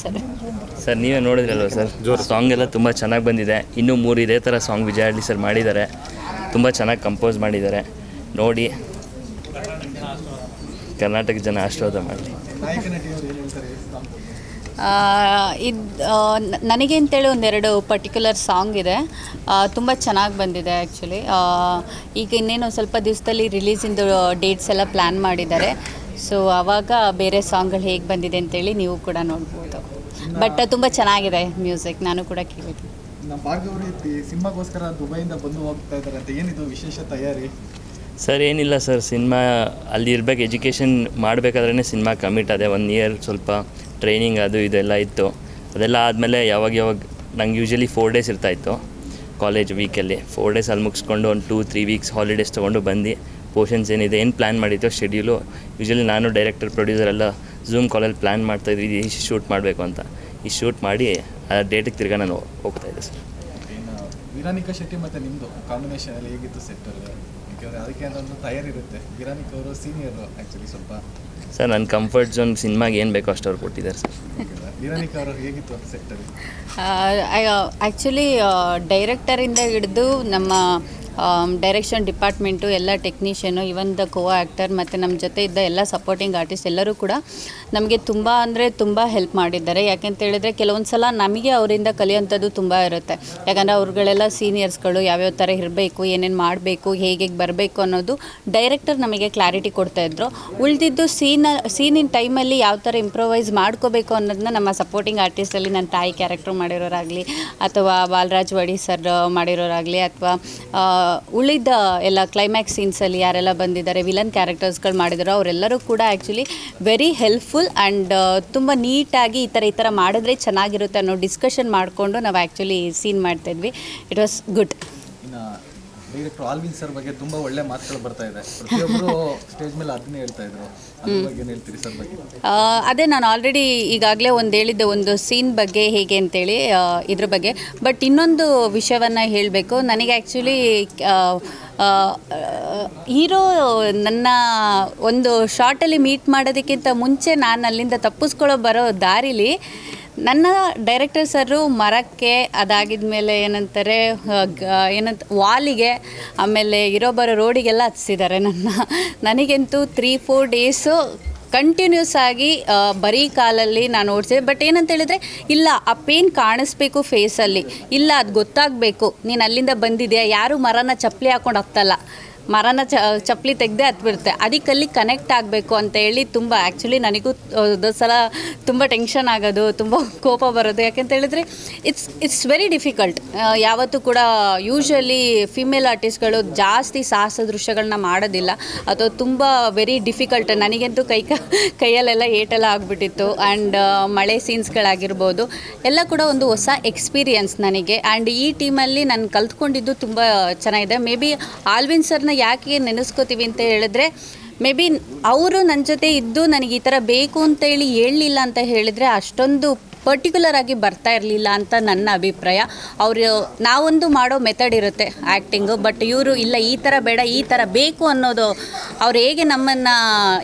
Sir. Sir ನೀವೇ ನೋಡಿದ್ರಲ್ವ sir? Song ಎಲ್ಲ ತುಂಬ ಚೆನ್ನಾಗಿ ಬಂದಿದೆ. ಇನ್ನೂ ಮೂರು ಇದೇ ಥರ ಸಾಂಗ್ ವಿಜಯ ಹಳ್ಳಿ ಸರ್ ಮಾಡಿದ್ದಾರೆ. ತುಂಬ ಚೆನ್ನಾಗಿ ಕಂಪೋಸ್ ಮಾಡಿದ್ದಾರೆ. ನೋಡಿ. ಕರ್ನಾಟಕ ಜನ ಆಶೀರ್ವಾದ ಮಾಡಲಿ. ಇದು ನನಗೆ ಅಂತೇಳಿ ಒಂದೆರಡು ಪರ್ಟಿಕ್ಯುಲರ್ ಸಾಂಗ್ ಇದೆ. ತುಂಬ ಚೆನ್ನಾಗಿ ಬಂದಿದೆ ಆ್ಯಕ್ಚುಲಿ ಈಗ ಇನ್ನೇನು ಸ್ವಲ್ಪ ದಿವಸದಲ್ಲಿ ರಿಲೀಸಿಂದು ಡೇಟ್ಸ್ ಎಲ್ಲ ಪ್ಲ್ಯಾನ್ ಮಾಡಿದ್ದಾರೆ. ಸೊ ಆವಾಗ ಬೇರೆ ಸಾಂಗ್ಗಳು ಹೇಗೆ ಬಂದಿದೆ ಅಂತೇಳಿ ನೀವು ಕೂಡ ನೋಡ್ಬೋದು. ಬಟ್ ತುಂಬ ಚೆನ್ನಾಗಿದೆ ಮ್ಯೂಸಿಕ್ ನಾನು ಕೂಡ ಕೇಳಿದ್ದೀನಿ ನಮ್ಮ ಭಾರ್ಗವ್ರು ಈ ಸಿನಿಮಾಗೋಸ್ಕರ ದುಬೈಯಿಂದ ಬಂದು ಹೋಗ್ತಾ ಇದ್ದಾರೆ ಅಂತ ಏನಿದು ವಿಶೇಷ ತಯಾರಿ? ಸರ್ ಏನಿಲ್ಲ ಸರ್ ಸಿನಿಮಾ ಅಲ್ಲಿ ಇರ್ಬೇಕು ಎಜುಕೇಷನ್ ಮಾಡಬೇಕಾದ್ರೆ ಸಿನಿಮಾ ಕಮಿಟ್ ಅದೇ ಒನ್ ಇಯರ್ ಸ್ವಲ್ಪ ಟ್ರೈನಿಂಗ್ ಅದು ಇದೆಲ್ಲ ಇತ್ತು. ಅದೆಲ್ಲ ಆದಮೇಲೆ ಯಾವಾಗ ಯಾವಾಗ ನಂಗೆ ಯೂಶ್ವಲಿ ಫೋರ್ ಡೇಸ್ ಇರ್ತಾಯಿತ್ತು ಕಾಲೇಜ್ ವೀಕಲ್ಲಿ ಫೋರ್ ಡೇಸ್ ಅಲ್ಲಿ ಮುಗಿಸ್ಕೊಂಡು ಒಂದು ಟೂ ತ್ರೀ ವೀಕ್ಸ್ ಹಾಲಿಡೇಸ್ ತೊಗೊಂಡು ಬಂದು ಪೋರ್ಷನ್ಸ್ ಏನಿದೆ ಏನು ಪ್ಲ್ಯಾನ್ ಮಾಡಿದ್ದೋ ಶೆಡ್ಯೂಲು ಯೂಶಲಿ ನಾನು ಡೈರೆಕ್ಟರ್ ಪ್ರೊಡ್ಯೂಸರ್ ಎಲ್ಲ ಝೂಮ್ ಕಾಲಲ್ಲಿ ಪ್ಲ್ಯಾನ್ ಮಾಡ್ತಾ ಇದ್ವಿ ಇಷ್ಟು ಶೂಟ್ ಮಾಡಬೇಕು ಅಂತ. ಈ ಶೂಟ್ ಮಾಡಿ ಆ ಡೇಟಿಗೆ ತಿರ್ಗಾ ನಾನು ಹೋಗ್ತಾಯಿದ್ದೆ ಸರ್ ಇನ್ನು ವಿರಾನಿಕಾ ಶೆಟ್ಟಿ ಮತ್ತು ನಿಮ್ಮದು ಕಾಂಬಿನೇಷನ್ ಅಲ್ಲಿ ಹೇಗಿತ್ತು ಸೆಟ್ಟಲ್ಲಿ ಯಾಕೆಂದರೆ ಅದಕ್ಕೆ ಒಂದು ತಯಾರಿ ಇರುತ್ತೆ. ವಿರಾನಿಕ್ ಅವರು ಸೀನಿಯರ್ ಆ್ಯಕ್ಚುಲಿ ಸ್ವಲ್ಪ. ಸರ್ ನನ್ನ ಕಂಫರ್ಟ್ ಝೋನ್ ಸಿನಿಮಾಗೆ ಏನು ಬೇಕೋ ಅಷ್ಟು ಅವ್ರು ಕೊಟ್ಟಿದ್ದಾರೆ ಸರ್ ವಿರಾನಿಕಾ ಅವರು ಹೇಗಿತ್ತು ಸೆಟ್ಟಲ್ಲಿ ಆ್ಯಕ್ಚುಲಿ ಡೈರೆಕ್ಟರಿಂದ ಹಿಡಿದು ನಮ್ಮ ಡೈರೆಕ್ಷನ್ ಡಿಪಾರ್ಟ್ಮೆಂಟು ಎಲ್ಲ technician even the co actor ಮತ್ತು ನಮ್ಮ ಜೊತೆ ಇದ್ದ ಎಲ್ಲ ಸಪೋರ್ಟಿಂಗ್ ಆರ್ಟಿಸ್ಟ್ ಎಲ್ಲರೂ ಕೂಡ ನಮಗೆ ತುಂಬ ಅಂದರೆ ತುಂಬ ಹೆಲ್ಪ್ ಮಾಡಿದ್ದಾರೆ. ಯಾಕೆಂತ ಹೇಳಿದ್ರೆ ಕೆಲವೊಂದು ಸಲ ನಮಗೆ ಅವರಿಂದ ಕಲಿಯೋಂಥದ್ದು ತುಂಬ ಇರುತ್ತೆ. ಯಾಕಂದರೆ ಅವ್ರುಗಳೆಲ್ಲ ಸೀನಿಯರ್ಸ್ಗಳು ಯಾವ್ಯಾವ ಥರ ಇರಬೇಕು, ಏನೇನು ಮಾಡಬೇಕು, ಹೇಗೆ ಬರಬೇಕು ಅನ್ನೋದು ಡೈರೆಕ್ಟರ್ ನಮಗೆ ಕ್ಲಾರಿಟಿ ಕೊಡ್ತಾಯಿದ್ರು ಉಳಿದಿದ್ದು ಸೀನ ಸೀನಿನ ಟೈಮಲ್ಲಿ ಯಾವ ಥರ ಇಂಪ್ರೊವೈಸ್ ಮಾಡ್ಕೋಬೇಕು ಅನ್ನೋದನ್ನ ನಮ್ಮ ಸಪೋರ್ಟಿಂಗ್ ಆರ್ಟಿಸ್ಟಲ್ಲಿ ನನ್ನ ತಾಯಿ ಕ್ಯಾರೆಕ್ಟ್ರ್ ಮಾಡಿರೋರಾಗಲಿ, ಅಥವಾ ಬಾಲರಾಜ್ ವಡಿ ಸರ್ ಮಾಡಿರೋರಾಗಲಿ, ಅಥವಾ ಉಳಿದ ಎಲ್ಲ ಕ್ಲೈಮ್ಯಾಕ್ಸ್ ಸೀನ್ಸಲ್ಲಿ ಯಾರೆಲ್ಲ ಬಂದಿದ್ದಾರೆ ವಿಲನ್ ಕ್ಯಾರೆಕ್ಟರ್ಸ್ಗಳು ಮಾಡಿದಾರೋ ಅವರೆಲ್ಲರೂ ಕೂಡ ಆ್ಯಕ್ಚುಲಿ ವೆರಿ ಹೆಲ್ಪ್ಫುಲ್ ಆ್ಯಂಡ್ ತುಂಬ ನೀಟಾಗಿ ಈ ಥರ ಈ ಥರ ಮಾಡಿದ್ರೆ ಚೆನ್ನಾಗಿರುತ್ತೆ ಅನ್ನೋ ಡಿಸ್ಕಷನ್ ಮಾಡಿಕೊಂಡು ನಾವು ಆ್ಯಕ್ಚುಲಿ ಸೀನ್ ಮಾಡ್ತಾಯಿದ್ವಿ it was good director Alvin sir ಬಗ್ಗೆ ತುಂಬಾ ಒಳ್ಳೆ ಮಾತುಗಳು ಬರ್ತಾ ಇದೆ. ಪ್ರತಿಯೊಬ್ಬರು ಸ್ಟೇಜ್ ಮೇಲೆ ಅದನ್ನೇ ಹೇಳ್ತಾ ಇದ್ರು. ಅದ್ರ ಬಗ್ಗೆ ಏನು ಹೇಳ್ತೀರಿ ಸರ್ ಬಗ್ಗೆ? ಆ, ಅದೇ ನಾನು ಆಲ್ರೆಡಿ ಈಗಾಗಲೇ ಒಂದು ಹೇಳಿದ್ದೆ ಒಂದು ಸೀನ್ ಬಗ್ಗೆ ಹೇಗೆ ಅಂತೇಳಿ ಆ, ಇದ್ರ ಬಗ್ಗೆ. ಬಟ್ ಇನ್ನೊಂದು ವಿಷಯವನ್ನು ಹೇಳಬೇಕು. ನನಗೆ ಆ್ಯಕ್ಚುಲಿ ಹೀರೋ ನನ್ನ ಒಂದು ಶಾರ್ಟಲ್ಲಿ ಮೀಟ್ ಮಾಡೋದಕ್ಕಿಂತ ಮುಂಚೆ ನಾನು ಅಲ್ಲಿಂದ ತಪ್ಪಿಸ್ಕೊಳ್ಳೋ ಬರೋ ದಾರಿಲಿ ನನ್ನ ಡೈರೆಕ್ಟರ್ ಸರು ಮರಕ್ಕೆ, ಅದಾಗಿದ ಮೇಲೆ ಏನಂತಾರೆ ಏನಂತ, ವಾಲಿಗೆ, ಆಮೇಲೆ ಇರೋ ಬರೋ ರೋಡಿಗೆಲ್ಲ ಹಚ್ಚಿದ್ದಾರೆ ನನ್ನ. ನನಗಂತೂ ತ್ರೀ ಫೋರ್ ಡೇಸು ಕಂಟಿನ್ಯೂಸ್ ಆಗಿ ಬರೀ ಕಾಲಲ್ಲಿ ನಾನು ಓಡಿಸಿದೆ. ಬಟ್ ಏನಂತ ಹೇಳಿದ್ರೆ, ಇಲ್ಲ, ಆ ಪೇನ್ ಕಾಣಿಸ್ಬೇಕು ಫೇಸಲ್ಲಿ ಇಲ್ಲ, ಅದು ಗೊತ್ತಾಗಬೇಕು. ನೀನು ಅಲ್ಲಿಂದ ಬಂದಿದೆಯಾ? ಯಾರು ಮರನ ಚಪ್ಪಲಿ ಹಾಕೊಂಡು ಹತ್ತಲ್ಲ. ಮರನ ಚ, ಚಪ್ಪಲಿ ತೆಗೆದೇ ಹತ್ಬಿಡುತ್ತೆ ಅದಕ್ಕೆ ಅಲ್ಲಿ ಕನೆಕ್ಟ್ ಆಗಬೇಕು ಅಂತ ಹೇಳಿ ತುಂಬ ಆ್ಯಕ್ಚುಲಿ ನನಗೂ ಸಲ ತುಂಬ ಟೆನ್ಷನ್ ಆಗೋದು, ತುಂಬ ಕೋಪ ಬರೋದು. ಯಾಕೆಂತ ಹೇಳಿದ್ರೆ ಇಟ್ಸ್ ಇಟ್ಸ್ ವೆರಿ ಡಿಫಿಕಲ್ಟ್ ಯಾವತ್ತೂ ಕೂಡ ಯೂಶ್ವಲಿ ಫಿಮೇಲ್ ಆರ್ಟಿಸ್ಟ್ಗಳು ಜಾಸ್ತಿ ಸಾಹಸ ದೃಶ್ಯಗಳನ್ನ ಮಾಡೋದಿಲ್ಲ. ಅಥವಾ ತುಂಬ ವೆರಿ ಡಿಫಿಕಲ್ಟ್ ನನಗಂತೂ ಕ, ಕೈಯಲ್ಲೆಲ್ಲ ಏಟೆಲ್ಲ ಆಗಿಬಿಟ್ಟಿತ್ತು. ಆ್ಯಂಡ್ ಮಳೆ ಸೀನ್ಸ್ಗಳಾಗಿರ್ಬೋದು ಎಲ್ಲ ಕೂಡ ಒಂದು ಹೊಸ ಎಕ್ಸ್ಪೀರಿಯನ್ಸ್ ನನಗೆ. ಆ್ಯಂಡ್ ಈ ಟೀಮಲ್ಲಿ ನಾನು ಕಲ್ತ್ಕೊಂಡಿದ್ದು ತುಂಬ ಚೆನ್ನಾಗಿದೆ. ಮೇ ಬಿ ಆಲ್ವಿನ್ ಸರ್ನ ಯಾಕೆ ನೆನೆಸ್ಕೋತೀವಿ ಅಂತ ಹೇಳಿದ್ರೆ, ಮೇ ಬಿ ಅವರು ನನ್ನ ಜೊತೆ ಇದ್ದು ನನಗೆ ಈ ಥರ ಬೇಕು ಅಂತೇಳಿ ಹೇಳಲಿಲ್ಲ ಅಂತ ಹೇಳಿದರೆ ಅಷ್ಟೊಂದು ಪರ್ಟಿಕ್ಯುಲರ್ ಆಗಿ ಬರ್ತಾ ಇರಲಿಲ್ಲ ಅಂತ ನನ್ನ ಅಭಿಪ್ರಾಯ. ಅವರು, ನಾವೊಂದು ಮಾಡೋ ಮೆಥಡ್ ಇರುತ್ತೆ ಆ್ಯಕ್ಟಿಂಗು ಬಟ್ ಇವರು, ಇಲ್ಲ ಈ ಥರ ಬೇಡ, ಈ ಥರ ಬೇಕು ಅನ್ನೋದು ಅವ್ರು ಹೇಗೆ ನಮ್ಮನ್ನು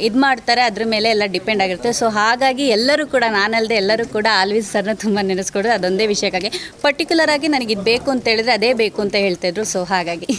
ಇದು ಮಾಡ್ತಾರೆ ಅದ್ರ ಮೇಲೆ ಎಲ್ಲ ಡಿಪೆಂಡ್ ಆಗಿರುತ್ತೆ. ಸೊ ಹಾಗಾಗಿ ಎಲ್ಲರೂ ಕೂಡ ನಾನಲ್ಲದೆ ಎಲ್ಲರೂ ಕೂಡ ಆಲ್ವಿಸ್ ಸರ್ನ ತುಂಬ ನೆನೆಸ್ಕೊಡೋದು ಅದೊಂದೇ ವಿಷಯಕ್ಕಾಗಿ. ಪರ್ಟಿಕ್ಯುಲರ್ ಆಗಿ ನನಗೆ ಇದು ಬೇಕು ಅಂತ ಹೇಳಿದ್ರೆ ಅದೇ ಬೇಕು ಅಂತ ಹೇಳ್ತಾಯಿದ್ರು ಸೊ ಹಾಗಾಗಿ.